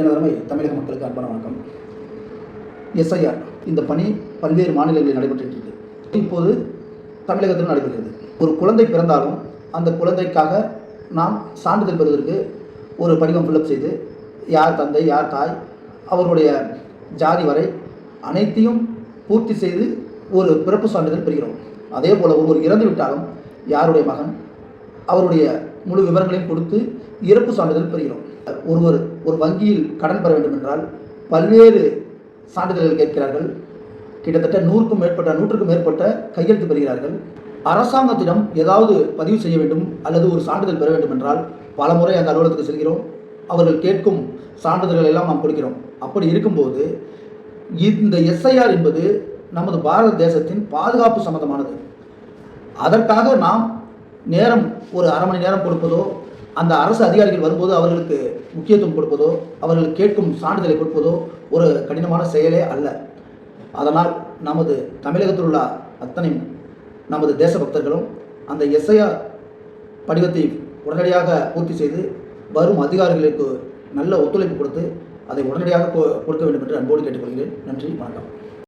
எனதருமை தமிழக மக்களுக்கு அன்பான வணக்கம். எஸ்ஐஆர் இந்த பணி பல்வேறு மாநிலங்களில் நடைபெற்று இப்போது தமிழகத்தில் நடைபெறுகிறது. ஒரு குழந்தை பிறந்தாலும் அந்த குழந்தைக்காக நாம் சான்றிதழ் பெறுவதற்கு ஒரு படிவம் ஃபில்அப் செய்து யார் தந்தை யார் தாய் அவர்களுடைய ஜாதி வரை அனைத்தையும் பூர்த்தி செய்து ஒரு பிறப்பு சான்றிதழ் பெறுகிறோம். அதே போல் ஒருவர் இறந்து விட்டாலும் யாருடைய மகன் அவருடைய முழு விவரங்களையும் கொடுத்து இறப்பு சான்றிதழ் பெறுகிறோம். ஒருவர் ஒரு வங்கியில் கடன் பெற வேண்டும் என்றால் பல்வேறு சான்றிதழ்கள் கேட்கிறார்கள். கிட்டத்தட்ட நூறுக்கும் மேற்பட்ட நூற்றுக்கும் மேற்பட்ட கையெழுத்து பெறுகிறார்கள். அரசாங்கத்திடம் ஏதாவது பதிவு செய்ய வேண்டும் அல்லது ஒரு சான்றிதழ் பெற வேண்டும் என்றால் பல முறை அந்த அலுவலகத்துக்கு செல்கிறோம். அவர்கள் கேட்கும் சான்றிதழ்கள் எல்லாம் நாம் கொடுக்கிறோம். அப்படி இருக்கும்போது இந்த எஸ்ஐஆர் என்பது நமது பாரத தேசத்தின் பாதுகாப்பு சம்பந்தமானது. அதற்காக நாம் நேரம் ஒரு அரை மணி நேரம் கொடுப்பதோ அந்த அரசு அதிகாரிகள் வரும்போது அவர்களுக்கு முக்கியத்துவம் கொடுப்பதோ அவர்கள் கேட்கும் சான்றிதழை கொடுப்பதோ ஒரு கடினமான செயலே அல்ல. அதனால் நமது தமிழகத்தில் உள்ள அத்தனை நமது தேசபக்தர்களும் அந்த எஸ்ஐஆர் படிவத்தை உடனடியாக பூர்த்தி செய்து வரும் அதிகாரிகளுக்கு நல்ல ஒத்துழைப்பு கொடுத்து அதை உடனடியாக கொ- கொடுக்க வேண்டும் என்று அன்போடு கேட்டுக்கொள்கிறேன். நன்றி வணக்கம்.